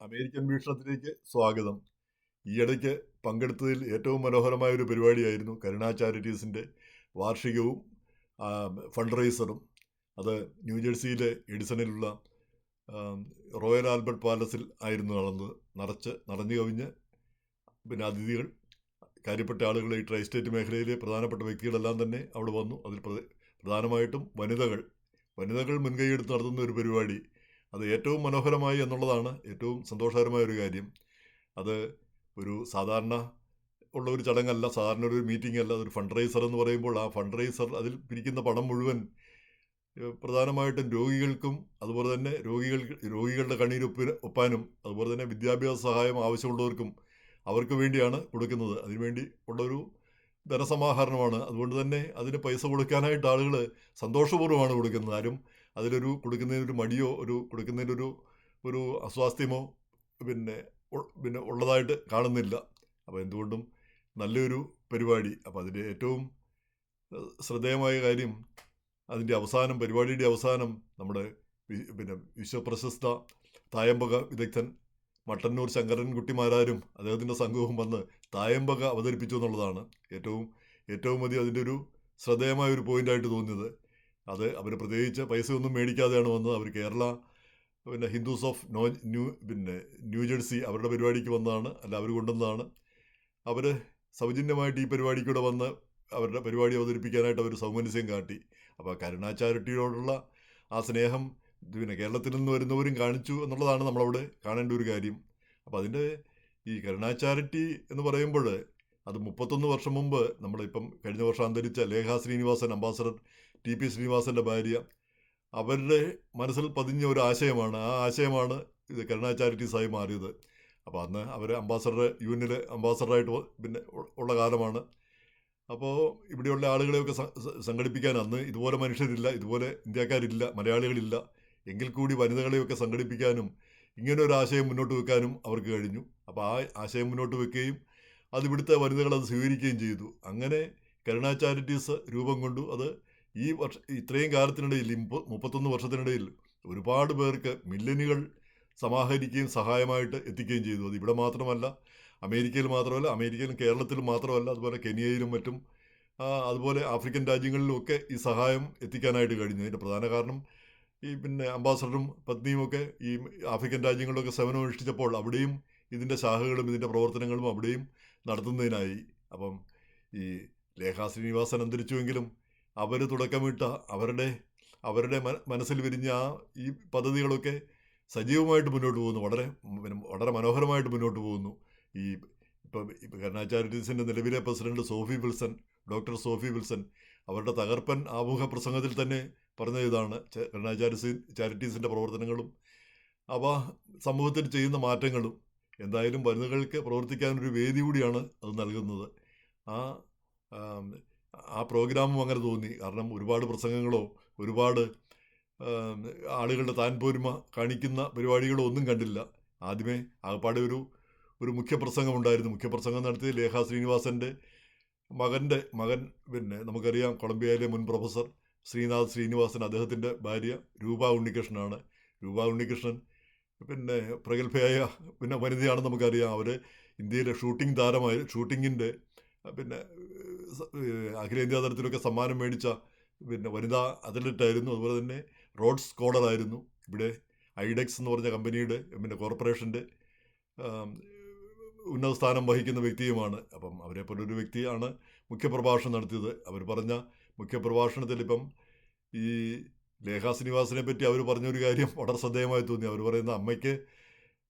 American വീക്ഷണത്തിലേക്ക് സ്വാഗതം. ഈയിടയ്ക്ക് പങ്കെടുത്തതിൽ ഏറ്റവും മനോഹരമായ ഒരു പരിപാടിയായിരുന്നു കരുണാ ചാരിറ്റീസിന്റെ വാർഷികവും ഫണ്ട് റൈസറും അത് ന്യൂജേഴ്സിയിലെ എഡിസണിലുള്ള റോയൽ ആൽബർട്ട് പാലസിൽ ആയിരുന്നു നടന്നത്. നിറച്ച് നിറഞ്ഞു കവിഞ്ഞ് പിന്നെ അതിഥികൾ കാര്യപ്പെട്ട ആളുകൾ ഈ ട്രൈ സ്റ്റേറ്റ് മേഖലയിലെ പ്രധാനപ്പെട്ട വ്യക്തികളെല്ലാം തന്നെ അവിടെ വന്നു. അതിൽ പ്രധാനമായിട്ടും വനിതകൾ. വനിതകൾ മുൻകൈയെടുത്ത് നടത്തുന്ന ഒരു പരിപാടി. അത് ഏറ്റവും മനോഹരമായി എന്നുള്ളതാണ് ഏറ്റവും സന്തോഷകരമായ ഒരു കാര്യം. അത് ഒരു സാധാരണ ഉള്ള ഒരു ചടങ്ങല്ല സാധാരണ ഒരു മീറ്റിംഗ് അല്ല അതൊരു ഫണ്ട് റൈസർ എന്ന് പറയുമ്പോൾ ആ ഫണ്ട് റൈസർ അതിൽ പിരിക്കുന്ന പണം മുഴുവൻ പ്രധാനമായിട്ടും രോഗികൾക്കും അതുപോലെ തന്നെ രോഗികൾ രോഗികളുടെ കണ്ണീരൊപ്പ് ഒപ്പാനും അതുപോലെ തന്നെ വിദ്യാഭ്യാസ സഹായം ആവശ്യമുള്ളവർക്കും അവർക്ക് വേണ്ടിയാണ് കൊടുക്കുന്നത്. അതിനുവേണ്ടി ഉള്ളൊരു ധനസമാഹരണമാണ്. അതുകൊണ്ട് തന്നെ അതിന് പൈസ കൊടുക്കാനായിട്ട് ആളുകൾ സന്തോഷപൂർവമാണ് കൊടുക്കുന്നത്. ആരും അതിലൊരു കൊടുക്കുന്നതിനൊരു മടിയോ ഒരു കൊടുക്കുന്നതിനൊരു ഒരു അസ്വാസ്ഥ്യമോ പിന്നെ പിന്നെ ഉള്ളതായിട്ട് കാണുന്നില്ല. അപ്പോൾ എന്തുകൊണ്ടും നല്ലൊരു പരിപാടി. അപ്പോൾ അതിന്റെ ഏറ്റവും ശ്രദ്ധേയമായ കാര്യം അതിന്റെ അവസാനം പരിപാടിയുടെ അവസാനം നമ്മുടെ പിന്നെ വിശ്വപ്രശസ്ത തായമ്പക വിദഗ്ധൻ മട്ടന്നൂർ ശങ്കരൻകുട്ടിമാരാരും അദ്ദേഹത്തിന്റെ സംഘവും വന്ന് തായമ്പക അവതരിപ്പിച്ചു എന്നുള്ളതാണ് ഏറ്റവും ഏറ്റവും അധികം അതിന്റെ ഒരു ശ്രദ്ധേയമായ ഒരു പോയിന്റായിട്ട് തോന്നിയത്. അത് അവർ പ്രത്യേകിച്ച് ഒന്നും മേടിക്കാതെയാണ് വന്നത്. അവർ കേരള പിന്നെ ഹിന്ദുസ് ഓഫ് നോ ന്യൂ പിന്നെ ന്യൂജേഴ്സി അവരുടെ പരിപാടിക്ക് വന്നതാണ്. അല്ല അവർ കൊണ്ടുവന്നതാണ്. അവർ സൗജന്യമായിട്ട് ഈ പരിപാടിക്കൂടെ വന്ന് അവരുടെ പരിപാടി അവതരിപ്പിക്കാനായിട്ട് അവർ സൗമനസ്യം കാട്ടി. അപ്പോൾ കരുണാ ചാരിറ്റിയോടുള്ള ആ സ്നേഹം പിന്നെ കേരളത്തിൽ നിന്ന് വരുന്നവരും കാണിച്ചു എന്നുള്ളതാണ് നമ്മളവിടെ കാണേണ്ട ഒരു കാര്യം. അപ്പോൾ അതിന്റെ ഈ കരുണാ ചാരിറ്റി എന്ന് പറയുമ്പോൾ അത് മുപ്പത്തൊന്ന് വർഷം മുമ്പ് നമ്മളിപ്പം കഴിഞ്ഞ വർഷം അന്തരിച്ച Lekha Srinivasan ambassador T P ശ്രീനിവാസന്റെ ഭാര്യ. അവരുടെ മനസ്സിൽ പതിഞ്ഞ ഒരു ആശയമാണ്. ആ ആശയമാണ് ഇത് കരുണാ ചാരിറ്റീസായി മാറിയത്. അപ്പോൾ അന്ന് അവർ അംബാസഡർ യു എന്നിൽ അംബാസഡറായിട്ട് പിന്നെ ഉള്ള കാലമാണ്. അപ്പോൾ ഇവിടെയുള്ള ആളുകളെയൊക്കെ സംഘടിപ്പിക്കാൻ അന്ന് ഇതുപോലെ മനുഷ്യരില്ല ഇതുപോലെ ഇന്ത്യക്കാരില്ല മലയാളികളില്ല. എങ്കിൽ കൂടി വനിതകളെയൊക്കെ സംഘടിപ്പിക്കാനും ഇങ്ങനെ ഒരു ആശയം മുന്നോട്ട് വെക്കാനും അവർക്ക് കഴിഞ്ഞു. അപ്പോൾ ആ ആശയം മുന്നോട്ട് വെക്കുകയും അത് ഇവിടുത്തെ വനിതകൾ അത് സ്വീകരിക്കുകയും ചെയ്തു. അങ്ങനെ കരുണാ ചാരിറ്റീസ് രൂപം കൊണ്ടു അത് ഈ വർഷ ഇത്രയും കാലത്തിനിടയിൽ മുപ്പത്തൊന്ന് വർഷത്തിനിടയിൽ ഒരുപാട് പേർക്ക് മില്യനുകൾ സമാഹരിക്കുകയും സഹായമായിട്ട് എത്തിക്കുകയും ചെയ്തു. അത് ഇവിടെ മാത്രമല്ല അമേരിക്കയിൽ മാത്രമല്ല അമേരിക്കയിലും കേരളത്തിലും മാത്രമല്ല അതുപോലെ കെനിയയിലും മറ്റും അതുപോലെ ആഫ്രിക്കൻ രാജ്യങ്ങളിലുമൊക്കെ ഈ സഹായം എത്തിക്കാനായിട്ട് കഴിഞ്ഞു. അതിന്റെ പ്രധാന കാരണം ഈ പിന്നെ അംബാസഡറും പത്നിയും ഒക്കെ ഈ ആഫ്രിക്കൻ രാജ്യങ്ങളിലൊക്കെ സേവനം അനുഷ്ഠിച്ചപ്പോൾ അവിടെയും ഇതിന്റെ ശാഖകളും ഇതിന്റെ പ്രവർത്തനങ്ങളും അവിടെയും നടത്തുന്നതിനായി അപ്പം ഈ ലേഖാ ശ്രീനിവാസൻ അന്തരിച്ചുവെങ്കിലും അവർ തുടക്കമിട്ട അവരുടെ അവരുടെ മനസ്സിൽ വിരിഞ്ഞ ആ ഈ പദ്ധതികളൊക്കെ സജീവമായിട്ട് മുന്നോട്ട് പോകുന്നു. വളരെ വളരെ മനോഹരമായിട്ട് മുന്നോട്ട് പോകുന്നു. ഈ ഇപ്പം ഇപ്പം നിലവിലെ president Sophie Wilson doctor Sophie Wilson അവരുടെ തകർപ്പൻ ആമുഖ പ്രസംഗത്തിൽ തന്നെ പറഞ്ഞ ഇതാണ്. ച- കരുണാ ചാരിറ്റി ചാരിറ്റീസിന്റെ പ്രവർത്തനങ്ങളും അവ സമൂഹത്തിൽ ചെയ്യുന്ന മാറ്റങ്ങളും എന്തായാലും വനിതകൾക്ക് പ്രവർത്തിക്കാനൊരു വേദി കൂടിയാണ് അത് നൽകുന്നത്. ആ ആം, പ്രോഗ്രാമും അങ്ങനെ തോന്നി. കാരണം ഒരുപാട് പ്രസംഗങ്ങളോ ഒരുപാട് ആളുകളുടെ താൻപോരുമ കാണിക്കുന്ന പരിപാടികളോ ഒന്നും കണ്ടില്ല. ആദ്യമേ ആകപ്പാടെ ഒരു ഒരു മുഖ്യപ്രസംഗം ഉണ്ടായിരുന്നു മുഖ്യപ്രസംഗം നടത്തിയ ലേഖ ശ്രീനിവാസന്റെ മകന്റെ മകൻ പിന്നെ നമുക്കറിയാം കൊളംബിയയിലെ മുൻ പ്രൊഫസർ ശ്രീനാഥ് ശ്രീനിവാസൻ അദ്ദേഹത്തിന്റെ ഭാര്യ രൂപ ഉണ്ണികൃഷ്ണനാണ്. രൂപ ഉണ്ണികൃഷ്ണൻ പിന്നെ പ്രഗത്ഭയായ പിന്നെ വനിതയാണെന്ന് നമുക്കറിയാം. അവർ ഇന്ത്യയിലെ ഷൂട്ടിംഗ് താരമായി ഷൂട്ടിങ്ങിന്റെ പിന്നെ അഖിലേന്ത്യാ തലത്തിലൊക്കെ സമ്മാനം മേടിച്ച പിന്നെ വനിതാ അത്ലറ്റായിരുന്നു അതുപോലെ തന്നെ റോഡ് സ്കോളറായിരുന്നു ഇവിടെ ഐഡെക്സ് എന്ന് പറഞ്ഞ കമ്പനിയുടെ പിന്നെ കോർപ്പറേഷന്റെ ഉന്നത സ്ഥാനം വഹിക്കുന്ന വ്യക്തിയുമാണ്. അപ്പം അവരെ പോലൊരു വ്യക്തിയാണ് മുഖ്യപ്രഭാഷണം നടത്തിയത്. അവർ പറഞ്ഞ മുഖ്യപ്രഭാഷണത്തിൽ ഇപ്പം ഈ ലേഖാ ശ്രീനിവാസിനെ പറ്റി അവർ പറഞ്ഞൊരു കാര്യം വളരെ ശ്രദ്ധേയമായി തോന്നി. അവർ പറയുന്ന അമ്മയ്ക്ക്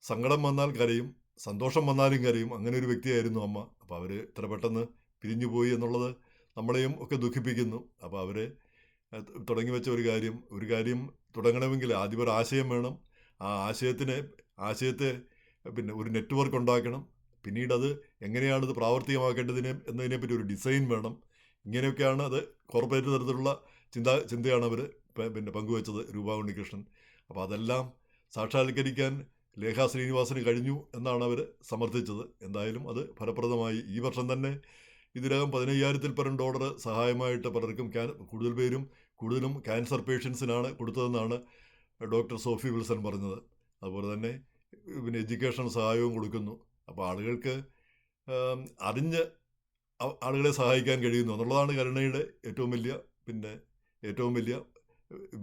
സങ്കടം വന്നാൽ കരയും സന്തോഷം വന്നാലും കരയും. അങ്ങനെ ഒരു വ്യക്തിയായിരുന്നു അമ്മ. അപ്പോൾ അവർ ഇത്ര പെട്ടെന്ന് പിരിഞ്ഞു പോയി എന്നുള്ളത് നമ്മളെയും ഒക്കെ ദുഃഖിപ്പിക്കുന്നു. അപ്പോൾ അവർ തുടങ്ങി വെച്ച ഒരു കാര്യം ഒരു കാര്യം തുടങ്ങണമെങ്കിൽ ആദ്യം ഒരു ആശയം വേണം. ആ ആശയത്തിന് ആശയത്തെ പിന്നെ ഒരു നെറ്റ്വർക്ക് ഉണ്ടാക്കണം. പിന്നീട് അത് എങ്ങനെയാണ് ഇത് പ്രാവർത്തികമാക്കേണ്ടതിനെ എന്നതിനെപ്പറ്റി ഒരു ഡിസൈൻ വേണം. ഇങ്ങനെയൊക്കെയാണ് അത് കോർപ്പറേറ്റ് തരത്തിലുള്ള ചിന്ത ചിന്തയാണ് അവർ പിന്നെ പങ്കുവച്ചത് രൂപ ഉണ്ണികൃഷ്ണൻ അപ്പോൾ അതെല്ലാം സാക്ഷാത്കരിക്കാൻ ലേഖ ശ്രീനിവാസന് കഴിഞ്ഞു എന്നാണ് അവർ സമർത്ഥിച്ചത്. എന്തായാലും അത് ഫലപ്രദമായി ഈ വർഷം തന്നെ ഇതിനകം പതിനയ്യായിരത്തിൽ പരം ഡോളർ സഹായമായിട്ട് പലർക്കും ക്യാൻ കൂടുതൽ പേരും കൂടുതലും ക്യാൻസർ പേഷ്യൻസിനാണ് കൊടുത്തതെന്നാണ് ഡോക്ടർ സോഫി വിൽസൺ പറഞ്ഞത്. അതുപോലെ തന്നെ പിന്നെ എഡ്യൂക്കേഷൻ സഹായവും കൊടുക്കുന്നു. അപ്പോൾ ആളുകൾക്ക് അറിഞ്ഞ് ആളുകളെ സഹായിക്കാൻ കഴിയുന്നു എന്നുള്ളതാണ് കരുണയുടെ ഏറ്റവും വലിയ പിന്നെ ഏറ്റവും വലിയ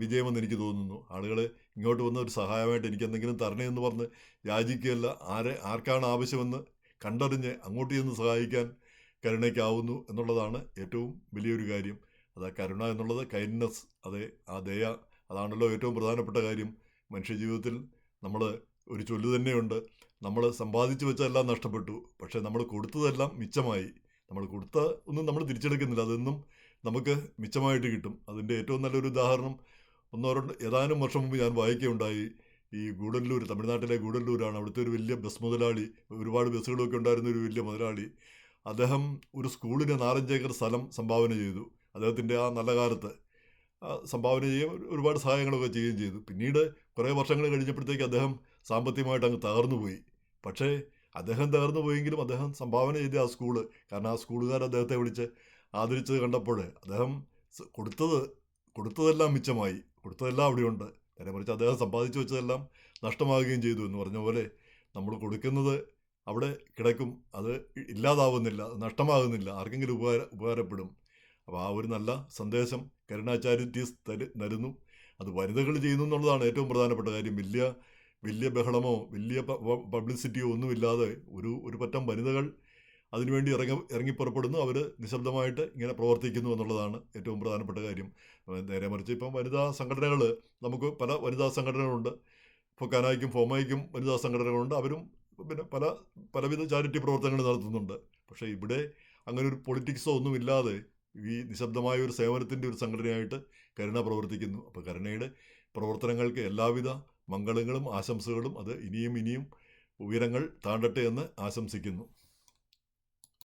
വിജയമെന്ന് എനിക്ക് തോന്നുന്നു. ആളുകൾ ഇങ്ങോട്ട് വന്ന ഒരു സഹായമായിട്ട് എനിക്ക് എന്തെങ്കിലും തരണേ എന്ന് പറഞ്ഞ് യാചിക്കുകയല്ല. ആരെ ആർക്കാണ് ആവശ്യമെന്ന് കണ്ടറിഞ്ഞ് അങ്ങോട്ട് ചെന്ന് സഹായിക്കാൻ കരുണയ്ക്കാവുന്നു എന്നുള്ളതാണ് ഏറ്റവും വലിയൊരു കാര്യം. അത് കരുണ എന്നുള്ളത് കൈൻഡ്നെസ് അതെ ആ ദയ അതാണല്ലോ ഏറ്റവും പ്രധാനപ്പെട്ട കാര്യം. മനുഷ്യജീവിതത്തിൽ നമ്മൾ ഒരു ചൊല്ലു തന്നെയുണ്ട്. നമ്മൾ സമ്പാദിച്ചു വെച്ചതെല്ലാം നഷ്ടപ്പെട്ടു. പക്ഷേ നമ്മൾ കൊടുത്തതെല്ലാം മിച്ചമായി. നമ്മൾ കൊടുത്ത ഒന്നും നമ്മൾ തിരിച്ചെടുക്കുന്നില്ല. അതൊന്നും നമുക്ക് മിച്ചമായിട്ട് കിട്ടും. അതിന്റെ ഏറ്റവും നല്ലൊരു ഉദാഹരണം ഒന്നോ രണ്ടോ ഏതാനും വർഷം മുമ്പ് ഞാൻ വായിക്കുകയുണ്ടായി. ഈ ഗൂഡല്ലൂർ തമിഴ്നാട്ടിലെ ഗൂഡല്ലൂരാണ് അവിടുത്തെ ഒരു വലിയ ബസ് മുതലാളി. ഒരുപാട് ബസ്സുകളൊക്കെ ഉണ്ടായിരുന്ന ഒരു വലിയ മുതലാളി. അദ്ദേഹം ഒരു സ്കൂളിന് നാലഞ്ച് ഏക്കർ സ്ഥലം സംഭാവന ചെയ്തു. അദ്ദേഹത്തിന്റെ ആ നല്ല കാലത്ത് സംഭാവന ചെയ്യുകയും ഒരു- ഒരുപാട് സഹായങ്ങളൊക്കെ ചെയ്യുകയും ചെയ്തു. പിന്നീട് കുറേ വർഷങ്ങൾ കഴിഞ്ഞപ്പോഴത്തേക്ക് അദ്ദേഹം സാമ്പത്തികമായിട്ട് അങ്ങ് തകർന്നു പോയി. പക്ഷേ അദ്ദേഹം തകർന്നു പോയെങ്കിലും അദ്ദേഹം സംഭാവന ചെയ്ത ആ സ്കൂൾ കാരണം ആ സ്കൂളുകാർ അദ്ദേഹത്തെ വിളിച്ച് ആദരിച്ചത് കണ്ടപ്പോൾ അദ്ദേഹം കൊടുത്തത് കൊടുത്തതെല്ലാം മിച്ചമായി. കൊടുത്തതെല്ലാം അവിടെയുണ്ട്. നേരെ മറിച്ച് അദ്ദേഹം സമ്പാദിച്ചു വെച്ചതെല്ലാം നഷ്ടമാകുകയും ചെയ്തു എന്ന് പറഞ്ഞ പോലെ നമ്മൾ കൊടുക്കുന്നത് അവിടെ കിടക്കും. അത് ഇല്ലാതാവുന്നില്ല നഷ്ടമാകുന്നില്ല. ആർക്കെങ്കിലും ഉപകാര ഉപകാരപ്പെടും. അപ്പോൾ ആ ഒരു നല്ല സന്ദേശം കരുണാ ചാരിറ്റീസ് തരു തരുന്നു. അത് വനിതകൾ ചെയ്യുന്നു എന്നുള്ളതാണ് ഏറ്റവും പ്രധാനപ്പെട്ട കാര്യം. വലിയ വലിയ ബഹളമോ വലിയ പബ്ലിസിറ്റിയോ ഒന്നുമില്ലാതെ ഒരു ഒരു പറ്റം വനിതകൾ അതിനുവേണ്ടി ഇറങ്ങി ഇറങ്ങിപ്പുറപ്പെടുന്നു അവർ നിശബ്ദമായിട്ട് ഇങ്ങനെ പ്രവർത്തിക്കുന്നു എന്നുള്ളതാണ് ഏറ്റവും പ്രധാനപ്പെട്ട കാര്യം. നേരെ മറിച്ച് ഇപ്പം വനിതാ സംഘടനകൾ നമുക്ക് പല വനിതാ സംഘടനകളുണ്ട്. ഇപ്പോൾ കനായിക്കും ഫോമയ്ക്കും വനിതാ സംഘടനകളുണ്ട്. അവരും പിന്നെ പല പലവിധ ചാരിറ്റി പ്രവർത്തനങ്ങൾ നടത്തുന്നുണ്ട്. പക്ഷേ ഇവിടെ അങ്ങനെ ഒരു പൊളിറ്റിക്സോ ഒന്നുമില്ലാതെ ഈ നിശബ്ദമായ ഒരു സേവനത്തിന്റെ ഒരു സംഘടനയായിട്ട് കരുണ പ്രവർത്തിക്കുന്നു. അപ്പോൾ കരുണയുടെ പ്രവർത്തനങ്ങൾക്ക് എല്ലാവിധ മംഗളങ്ങളും ആശംസകളും അത് ഇനിയും ഇനിയും ഉയരങ്ങൾ താണ്ടട്ടെ എന്ന് ആശംസിക്കുന്നു.